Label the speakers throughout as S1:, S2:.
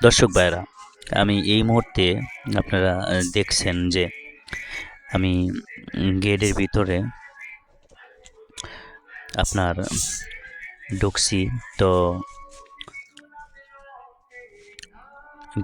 S1: দর্শক ভাইরা আমি এই মুহূর্তে আপনারা দেখছেন যে আমি গেটের ভিতরে আপনার ঢুকছি। তো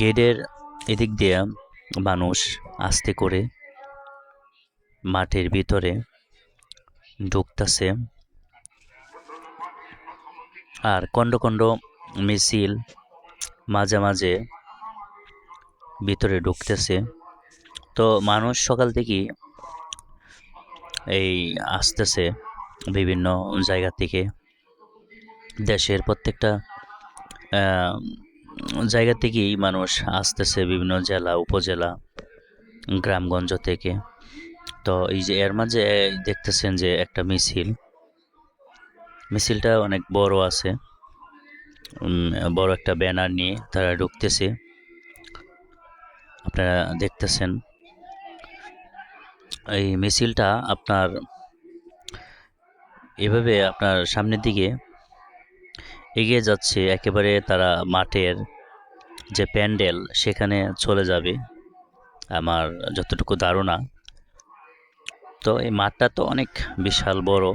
S1: গেটের এদিক দিয়ে মানুষ আস্তে করে মাঠের ভিতরে ঢুকতেছে। আর কন্ড কন্ড মিছিল মাঝে মাঝে ভিতরে ঢুকতেছে। তো মানুষ সকাল থেকেই এই আসতেছে বিভিন্ন জায়গা থেকে। দেশের প্রত্যেকটা জায়গা থেকেই মানুষ আসতেছে বিভিন্ন জেলা, উপজেলা, গ্রামগঞ্জ থেকে। তো এই যে এর মাঝে দেখতেছেন যে একটা মিছিল। মিছিলটা অনেক বড় আছে। বড় একটা ব্যানার নিয়ে তারা ঢুকতেছে। আপনারা দেখতেছেন। এই মিছিলটা আপনার এভাবে আপনার সামনের দিকে এগিয়ে যাচ্ছে, একেবারে তারা মাঠের যে প্যান্ডেল সেখানে চলে যাবে, আমার যতটুকু ধারণা। তো এই মাঠটা তো অনেক বিশাল বড়।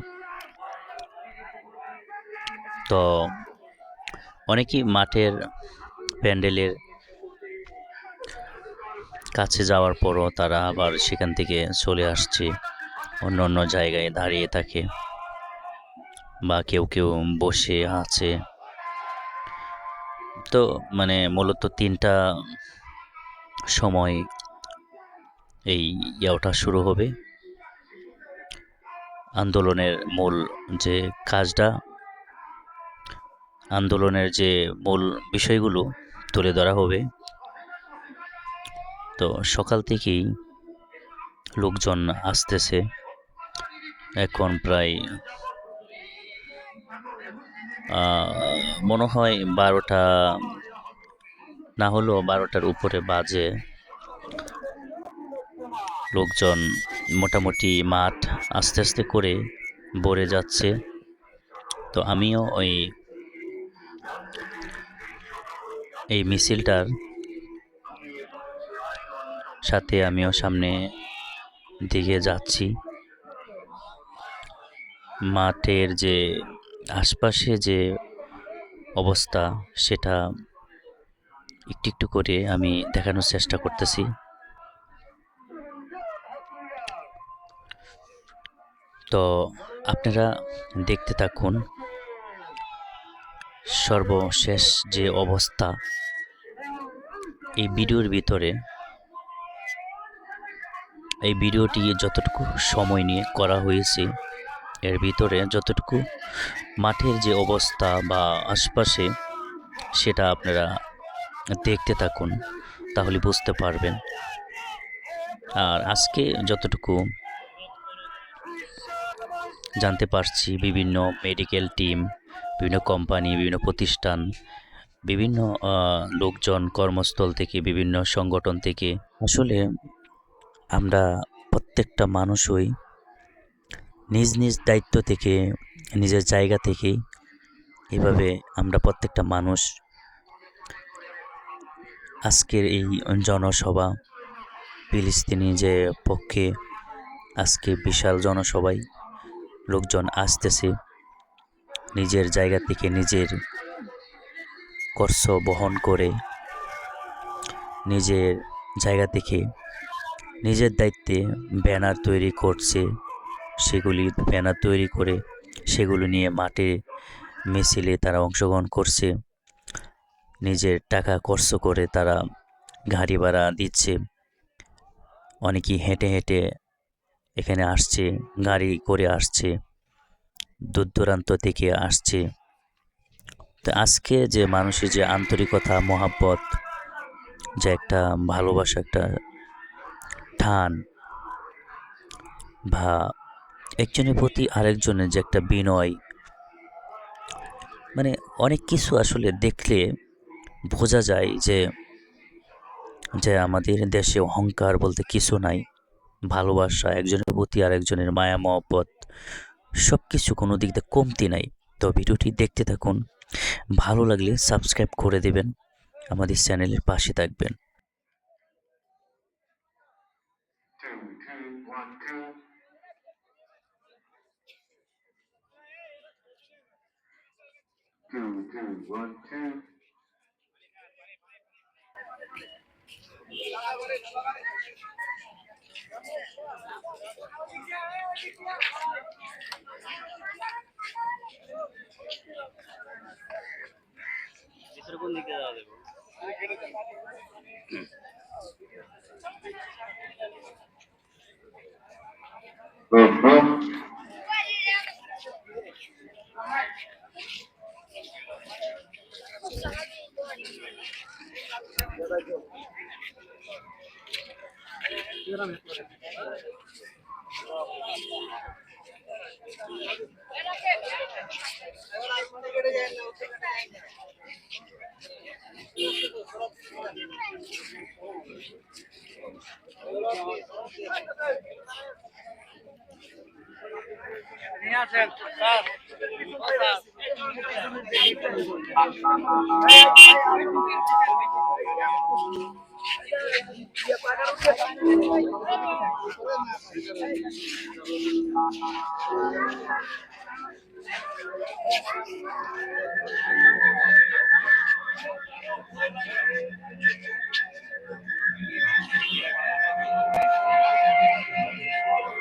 S1: তো অনেকেই মাঠের প্যান্ডেলের কাছে যাওয়ার পরও তারা আবার সেখান থেকে চলে আসছে, অন্য অন্য জায়গায় দাঁড়িয়ে থাকে বা কেউ কেউ বসে আছে। তো মানে মূলত তিনটা সময় এই ইয়াটা শুরু হবে। আন্দোলনের মূল যে কাজটা আন্দোলনের যে মূল বিষয়গুলো তুলে ধরা হবে। তো সকাল থেকেই লোকজন আসতেছে। এখন প্রায় মনে হয় বারোটা, না হলেও বারোটার উপরে বাজে। লোকজন মোটামুটি মাঠ আস্তে আস্তে করে ভরে যাচ্ছে। তো আমিও ওই এই মিছিলটার সাথে আমিও সামনে দিকে যাচ্ছি। মাঠের যে আশপাশে যে অবস্থা, সেটা একটু একটু করে আমি দেখানোর চেষ্টা করতেছি। তো আপনারা দেখতে থাকুন, সর্বশেষ যে অবস্থা এই ভিডিওর ভিতরে এই ভিডিওটি যতটুকু সময় নিয়ে করা হয়েছে, এর ভিতরে যতটুকু মাঠের যে অবস্থা বা আশপাশে সেটা আপনারা দেখতে থাকুন, তাহলে বুঝতে পারবেন। আর আজকে যতটুকু জানতে পারছি, বিভিন্ন মেডিকেল টিম বিভিন্ন কোম্পানি বিভিন্ন প্রতিষ্ঠান বিভিন্ন লোকজন, কর্মস্থল থেকে, বিভিন্ন সংগঠন থেকে, আসলে আমরা প্রত্যেকটা মানুষই নিজ নিজ দায়িত্ব থেকে, নিজের জায়গা থেকে এভাবে আমরা প্রত্যেকটা মানুষ আজকের এই জনসভা, ফিলিস্তিনি যে পক্ষে আজকে বিশাল জনসভায় লোকজন আসতেছে, নিজের জায়গা থেকে নিজের কর্ষ বহন করে নিজের জায়গা থেকে নিজের দায়িত্বে ব্যানার তৈরি করছে। সেগুলি ব্যানার তৈরি করে সেগুলো নিয়ে মাঠে মিছিলে তারা অংশগ্রহণ করছে। নিজের টাকা খরচ করে তারা গাড়ি ভাড়া দিচ্ছে। অনেকেই হেঁটে হেঁটে এখানে আসছে, গাড়ি করে আসছে দূর দূরান্ত থেকে আসছে। তো আজকে যে মানুষের যে আন্তরিকতা, মহাব্বত, যে একটা ভালোবাসা, একটা টান বা একজনের প্রতি আরেকজনের যে একটা বিনয় মানে অনেক কিছু আসলে দেখলে বোঝা যায় যে যে আমাদের দেশে অহংকার বলতে কিছু নাই। ভালোবাসা, একজনের প্রতি আরেকজনের মায়া, মহব্বত সব কিছু কোনো দিক দিয়ে কমতি নাই। তো ভিডিওটি দেখতে থাকুন। ভালো লাগলে সাবস্ক্রাইব করে দেবেন আমাদের চ্যানেলের পাশে থাকবেন.
S2: Two, two, one, two.
S3: ভিতরে কোন দিকে যাওয়া যাবে
S2: Boom, boom.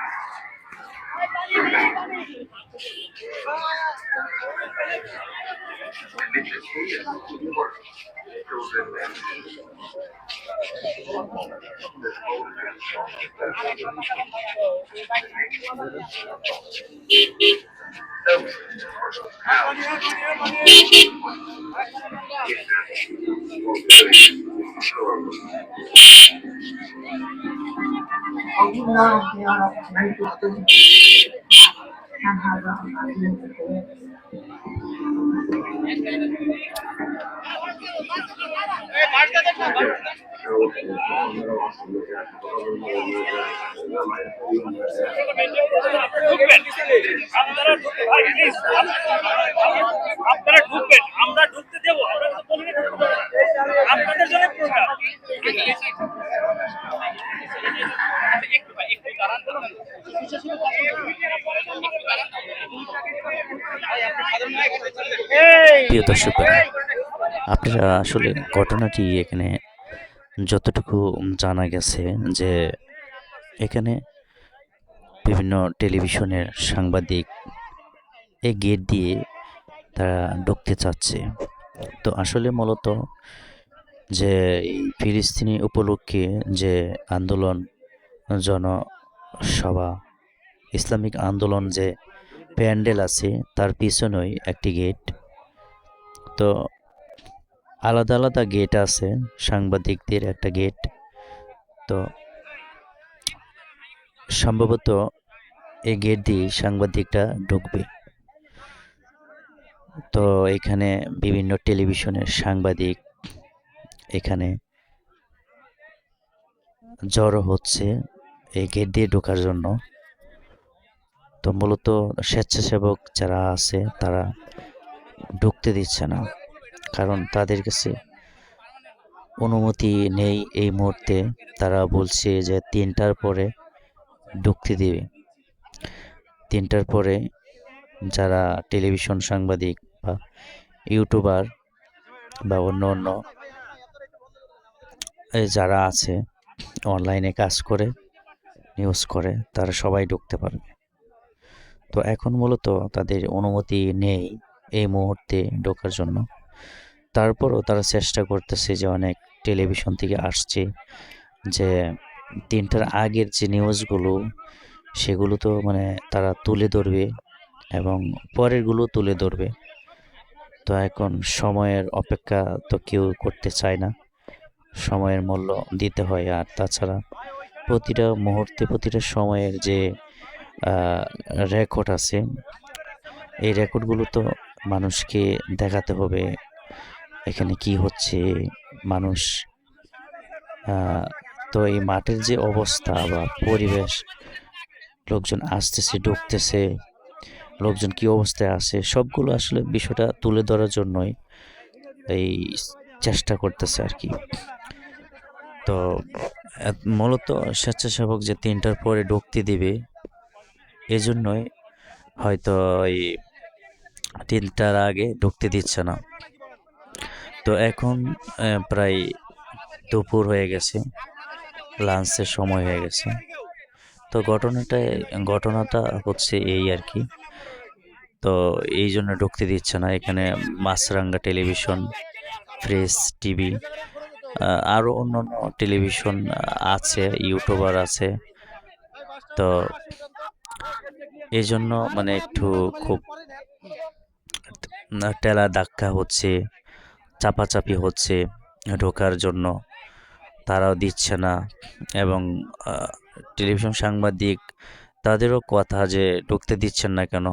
S4: Alguma, tem
S5: uma, uma importância. and have a good day.
S6: আপনারা ঢুকবেন আমরা
S1: প্রিয় দর্শক আপনারা আসলে ঘটনাটি এখানে যতটুকু জানা গেছে যে এখানে বিভিন্ন টেলিভিশনের সাংবাদিক এই গেট দিয়ে তারা ঢুকতে চাচ্ছে। তো আসলে মূলত যে ফিলিস্তিনি উপলক্ষে যে আন্দোলন, জনসভা, ইসলামিক আন্দোলন যে প্যান্ডেল আছে, তার পিছনেই একটি গেট তো আলাদা আলাদা গেট আছে, সাংবাদিকদের একটা গেট তো সম্ভবত এই গেট দিয়ে সাংবাদিকরা ঢুকবে। তো এখানে বিভিন্ন টেলিভিশনের সাংবাদিক এখানে জড়ো হচ্ছে এই গেট দিয়ে ঢোকার জন্য। তো মূলত স্বেচ্ছাসেবক যারা আছে, তারা ঢুকতে দিচ্ছে না। কারণ তাদের কাছে অনুমতি নেই এই মুহূর্তে। তারা বলছে যে তিনটার পরে ঢুকতে দেবে। তিনটার পরে যারা টেলিভিশন সাংবাদিক বা ইউটিউবার বা অন্য অন্য যারা আছে, অনলাইনে কাজ করে, নিউজ করে, তারা সবাই ঢুকতে পারবে। তো এখন মূলত তাদের অনুমতি নেই। এই মুহূর্তে ঢোকার জন্য। তারপরও তারা চেষ্টা করতেছে যে অনেক টেলিভিশন থেকে আসছে যে তিনটার আগের যে নিউজগুলো, সেগুলো তো মানে তারা তুলে ধরবে এবং পরেরগুলো তুলে ধরবে। তো এখন সময়ের অপেক্ষা তো কেউ করতে চায় না। সময়ের মূল্য দিতে হয় আর তাছাড়া প্রতিটা মুহূর্তে প্রতিটা সময়ের যে রেকর্ড আছে, এই রেকর্ডগুলো তো মানুষকে দেখাতে হবে, এখানে কি হচ্ছে মানুষ তো এই মাঠের যে অবস্থা বা পরিবেশ, লোকজন আসতেছে, ঢুকতেছে, লোকজন কি অবস্থায় আছে, সবগুলো আসলে বিষয়টা তুলে ধরার জন্যই এই চেষ্টা করতেছে আর কি। তো মূলত স্বেচ্ছাসেবক যে তিনটার পরে ঢুকতে দিবে, এজন্যই হয়তো এই তিনটার আগে ঢুকতে দিচ্ছে না। তো এখন প্রায় দুপুর হয়ে গেছে, লাঞ্চের সময় হয়ে গেছে। তো ঘটনাটা ঘটনাটা হচ্ছে এই আর কি। তো এই জন্য ঢুকতে দিচ্ছে না। এখানে মাছরাঙ্গা টেলিভিশন, ফ্রেশ টিভি আরও অন্য অন্য টেলিভিশন আছে, ইউটিউবার আছে। তো এই জন্য মানে একটু খুব টেলা ধাক্কা হচ্ছে, চাপাচাপি হচ্ছে ঢোকার জন্য। তারাও দিচ্ছে না এবং টেলিভিশন সাংবাদিক তাদেরও কথা যে ঢুকতে দিচ্ছেন না কেন?